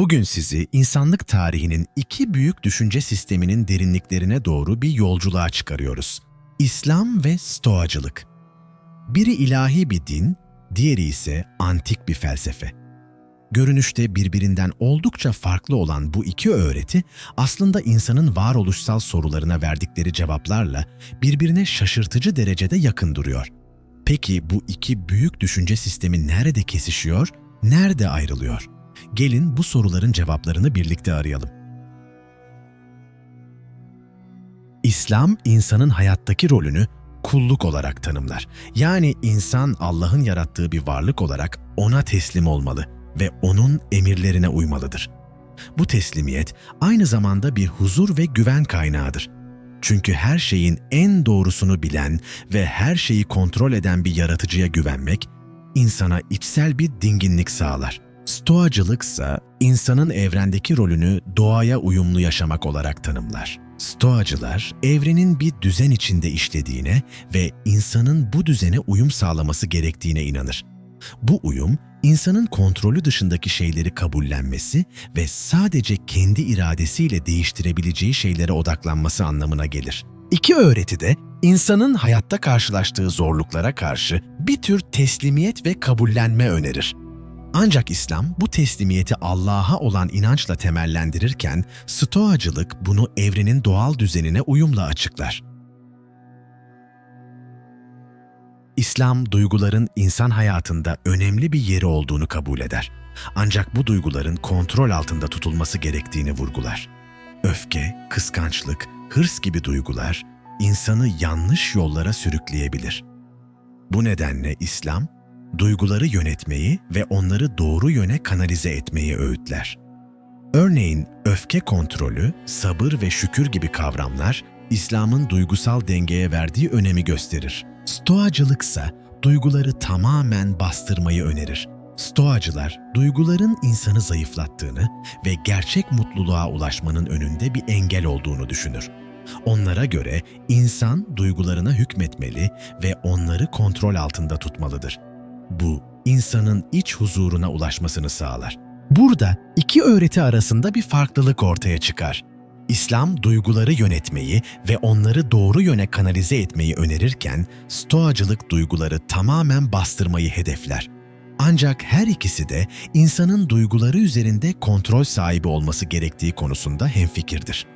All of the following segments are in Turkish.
Bugün sizi insanlık tarihinin iki büyük düşünce sisteminin derinliklerine doğru bir yolculuğa çıkarıyoruz. İslam ve Stoacılık. Biri ilahi bir din, diğeri ise antik bir felsefe. Görünüşte birbirinden oldukça farklı olan bu iki öğreti aslında insanın varoluşsal sorularına verdikleri cevaplarla birbirine şaşırtıcı derecede yakın duruyor. Peki bu iki büyük düşünce sistemi nerede kesişiyor, nerede ayrılıyor? Gelin bu soruların cevaplarını birlikte arayalım. İslam, insanın hayattaki rolünü kulluk olarak tanımlar. Yani insan Allah'ın yarattığı bir varlık olarak ona teslim olmalı ve onun emirlerine uymalıdır. Bu teslimiyet aynı zamanda bir huzur ve güven kaynağıdır. Çünkü her şeyin en doğrusunu bilen ve her şeyi kontrol eden bir yaratıcıya güvenmek, insana içsel bir dinginlik sağlar. Stoacılıksa insanın evrendeki rolünü doğaya uyumlu yaşamak olarak tanımlar. Stoacılar evrenin bir düzen içinde işlediğine ve insanın bu düzene uyum sağlaması gerektiğine inanır. Bu uyum, insanın kontrolü dışındaki şeyleri kabullenmesi ve sadece kendi iradesiyle değiştirebileceği şeylere odaklanması anlamına gelir. İki öğreti de insanın hayatta karşılaştığı zorluklara karşı bir tür teslimiyet ve kabullenme önerir. Ancak İslam bu teslimiyeti Allah'a olan inançla temellendirirken Stoacılık bunu evrenin doğal düzenine uyumla açıklar. İslam duyguların insan hayatında önemli bir yeri olduğunu kabul eder. Ancak bu duyguların kontrol altında tutulması gerektiğini vurgular. Öfke, kıskançlık, hırs gibi duygular insanı yanlış yollara sürükleyebilir. Bu nedenle İslam, duyguları yönetmeyi ve onları doğru yöne kanalize etmeyi öğütler. Örneğin öfke kontrolü, sabır ve şükür gibi kavramlar İslam'ın duygusal dengeye verdiği önemi gösterir. Stoacılıksa duyguları tamamen bastırmayı önerir. Stoacılar, duyguların insanı zayıflattığını ve gerçek mutluluğa ulaşmanın önünde bir engel olduğunu düşünür. Onlara göre insan duygularına hükmetmeli ve onları kontrol altında tutmalıdır. Bu, insanın iç huzuruna ulaşmasını sağlar. Burada iki öğreti arasında bir farklılık ortaya çıkar. İslam duyguları yönetmeyi ve onları doğru yöne kanalize etmeyi önerirken, Stoacılık duyguları tamamen bastırmayı hedefler. Ancak her ikisi de insanın duyguları üzerinde kontrol sahibi olması gerektiği konusunda hemfikirdir.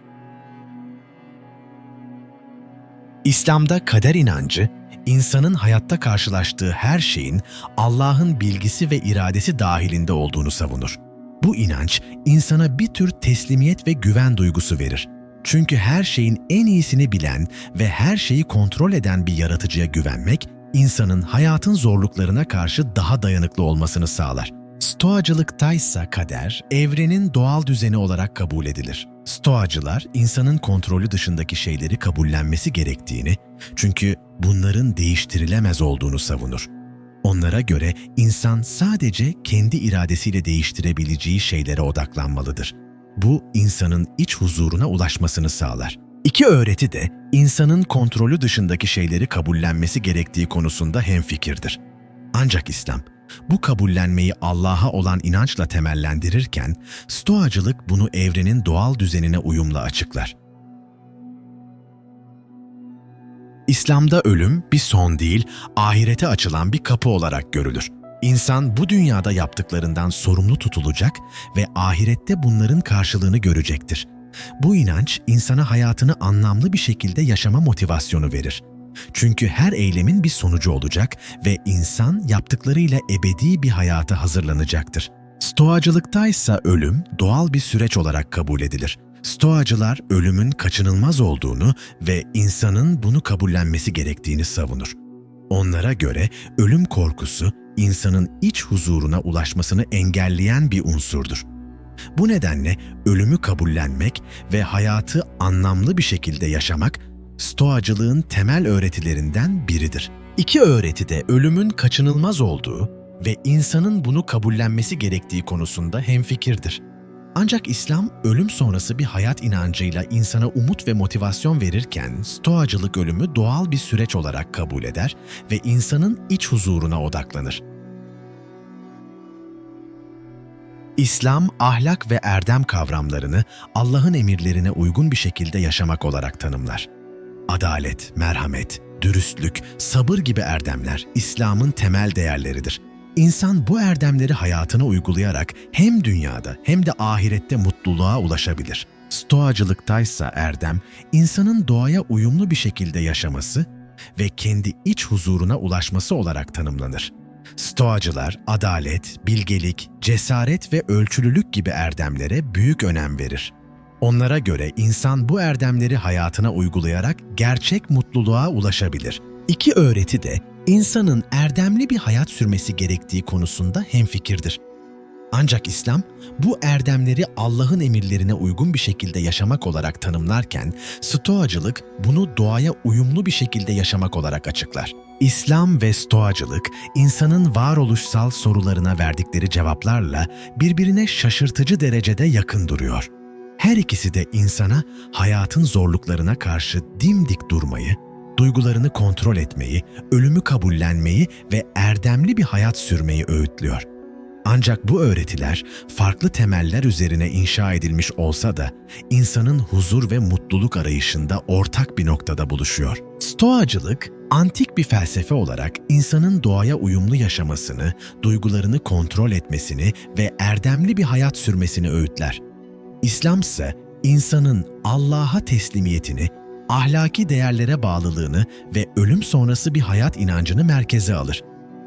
İslam'da kader inancı, insanın hayatta karşılaştığı her şeyin Allah'ın bilgisi ve iradesi dahilinde olduğunu savunur. Bu inanç insana bir tür teslimiyet ve güven duygusu verir. Çünkü her şeyin en iyisini bilen ve her şeyi kontrol eden bir yaratıcıya güvenmek, insanın hayatın zorluklarına karşı daha dayanıklı olmasını sağlar. Stoacılıktaysa kader, evrenin doğal düzeni olarak kabul edilir. Stoacılar, insanın kontrolü dışındaki şeyleri kabullenmesi gerektiğini, çünkü bunların değiştirilemez olduğunu savunur. Onlara göre insan sadece kendi iradesiyle değiştirebileceği şeylere odaklanmalıdır. Bu, insanın iç huzuruna ulaşmasını sağlar. İki öğreti de insanın kontrolü dışındaki şeyleri kabullenmesi gerektiği konusunda hemfikirdir. Ancak İslam, bu kabullenmeyi Allah'a olan inançla temellendirirken, Stoacılık bunu evrenin doğal düzenine uyumla açıklar. İslam'da ölüm bir son değil, ahirete açılan bir kapı olarak görülür. İnsan bu dünyada yaptıklarından sorumlu tutulacak ve ahirette bunların karşılığını görecektir. Bu inanç insana hayatını anlamlı bir şekilde yaşama motivasyonu verir. Çünkü her eylemin bir sonucu olacak ve insan yaptıklarıyla ebedi bir hayata hazırlanacaktır. Stoacılıktaysa ölüm doğal bir süreç olarak kabul edilir. Stoacılar ölümün kaçınılmaz olduğunu ve insanın bunu kabullenmesi gerektiğini savunur. Onlara göre ölüm korkusu insanın iç huzuruna ulaşmasını engelleyen bir unsurdur. Bu nedenle ölümü kabullenmek ve hayatı anlamlı bir şekilde yaşamak Stoacılığın temel öğretilerinden biridir. İki öğreti de ölümün kaçınılmaz olduğu ve insanın bunu kabullenmesi gerektiği konusunda hemfikirdir. Ancak İslam ölüm sonrası bir hayat inancıyla insana umut ve motivasyon verirken Stoacılık ölümü doğal bir süreç olarak kabul eder ve insanın iç huzuruna odaklanır. İslam, ahlak ve erdem kavramlarını Allah'ın emirlerine uygun bir şekilde yaşamak olarak tanımlar. Adalet, merhamet, dürüstlük, sabır gibi erdemler İslam'ın temel değerleridir. İnsan bu erdemleri hayatına uygulayarak hem dünyada hem de ahirette mutluluğa ulaşabilir. Stoacılıktaysa erdem, insanın doğaya uyumlu bir şekilde yaşaması ve kendi iç huzuruna ulaşması olarak tanımlanır. Stoacılar adalet, bilgelik, cesaret ve ölçülülük gibi erdemlere büyük önem verir. Onlara göre insan bu erdemleri hayatına uygulayarak gerçek mutluluğa ulaşabilir. İki öğreti de insanın erdemli bir hayat sürmesi gerektiği konusunda hemfikirdir. Ancak İslam bu erdemleri Allah'ın emirlerine uygun bir şekilde yaşamak olarak tanımlarken, Stoacılık bunu doğaya uyumlu bir şekilde yaşamak olarak açıklar. İslam ve Stoacılık, insanın varoluşsal sorularına verdikleri cevaplarla birbirine şaşırtıcı derecede yakın duruyor. Her ikisi de insana hayatın zorluklarına karşı dimdik durmayı, duygularını kontrol etmeyi, ölümü kabullenmeyi ve erdemli bir hayat sürmeyi öğütlüyor. Ancak bu öğretiler farklı temeller üzerine inşa edilmiş olsa da insanın huzur ve mutluluk arayışında ortak bir noktada buluşuyor. Stoacılık, antik bir felsefe olarak insanın doğaya uyumlu yaşamasını, duygularını kontrol etmesini ve erdemli bir hayat sürmesini öğütler. İslam ise insanın Allah'a teslimiyetini, ahlaki değerlere bağlılığını ve ölüm sonrası bir hayat inancını merkeze alır.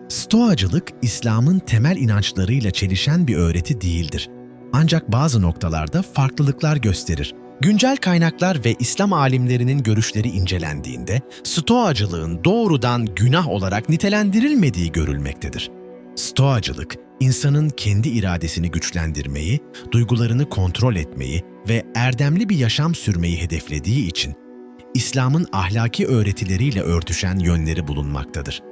Stoacılık, İslam'ın temel inançlarıyla çelişen bir öğreti değildir. Ancak bazı noktalarda farklılıklar gösterir. Güncel kaynaklar ve İslam alimlerinin görüşleri incelendiğinde, Stoacılığın doğrudan günah olarak nitelendirilmediği görülmektedir. Stoacılık, insanın kendi iradesini güçlendirmeyi, duygularını kontrol etmeyi ve erdemli bir yaşam sürmeyi hedeflediği için, İslam'ın ahlaki öğretileriyle örtüşen yönleri bulunmaktadır.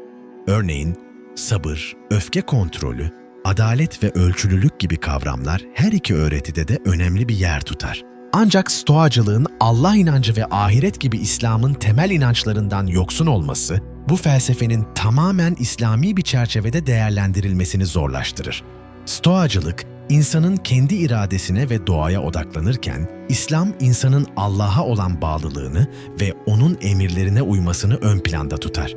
Örneğin, sabır, öfke kontrolü, adalet ve ölçülülük gibi kavramlar her iki öğretide de önemli bir yer tutar. Ancak Stoacılığın Allah inancı ve ahiret gibi İslam'ın temel inançlarından yoksun olması, bu felsefenin tamamen İslami bir çerçevede değerlendirilmesini zorlaştırır. Stoacılık, insanın kendi iradesine ve doğaya odaklanırken, İslam insanın Allah'a olan bağlılığını ve onun emirlerine uymasını ön planda tutar.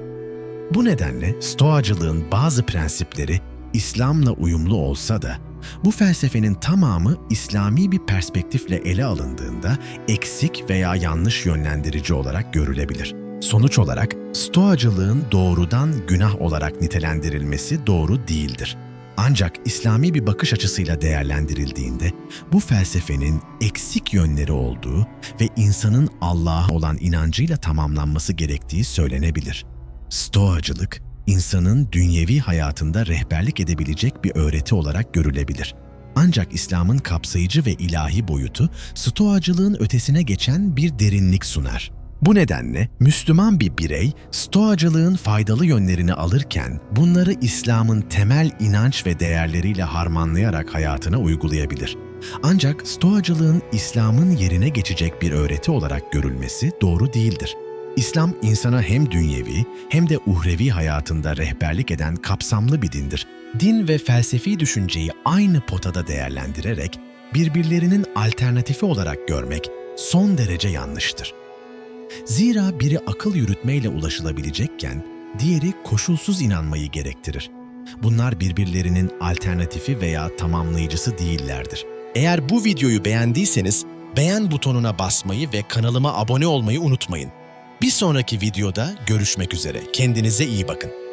Bu nedenle Stoacılığın bazı prensipleri İslam'la uyumlu olsa da bu felsefenin tamamı İslami bir perspektifle ele alındığında eksik veya yanlış yönlendirici olarak görülebilir. Sonuç olarak Stoacılığın doğrudan günah olarak nitelendirilmesi doğru değildir. Ancak İslami bir bakış açısıyla değerlendirildiğinde bu felsefenin eksik yönleri olduğu ve insanın Allah'a olan inancıyla tamamlanması gerektiği söylenebilir. Stoacılık, insanın dünyevi hayatında rehberlik edebilecek bir öğreti olarak görülebilir. Ancak İslam'ın kapsayıcı ve ilahi boyutu, Stoacılığın ötesine geçen bir derinlik sunar. Bu nedenle Müslüman bir birey, Stoacılığın faydalı yönlerini alırken bunları İslam'ın temel inanç ve değerleriyle harmanlayarak hayatına uygulayabilir. Ancak Stoacılığın İslam'ın yerine geçecek bir öğreti olarak görülmesi doğru değildir. İslam insana hem dünyevi hem de uhrevi hayatında rehberlik eden kapsamlı bir dindir. Din ve felsefi düşünceyi aynı potada değerlendirerek birbirlerinin alternatifi olarak görmek son derece yanlıştır. Zira biri akıl yürütmeyle ulaşılabilecekken diğeri koşulsuz inanmayı gerektirir. Bunlar birbirlerinin alternatifi veya tamamlayıcısı değillerdir. Eğer bu videoyu beğendiyseniz beğen butonuna basmayı ve kanalıma abone olmayı unutmayın. Bir sonraki videoda görüşmek üzere. Kendinize iyi bakın.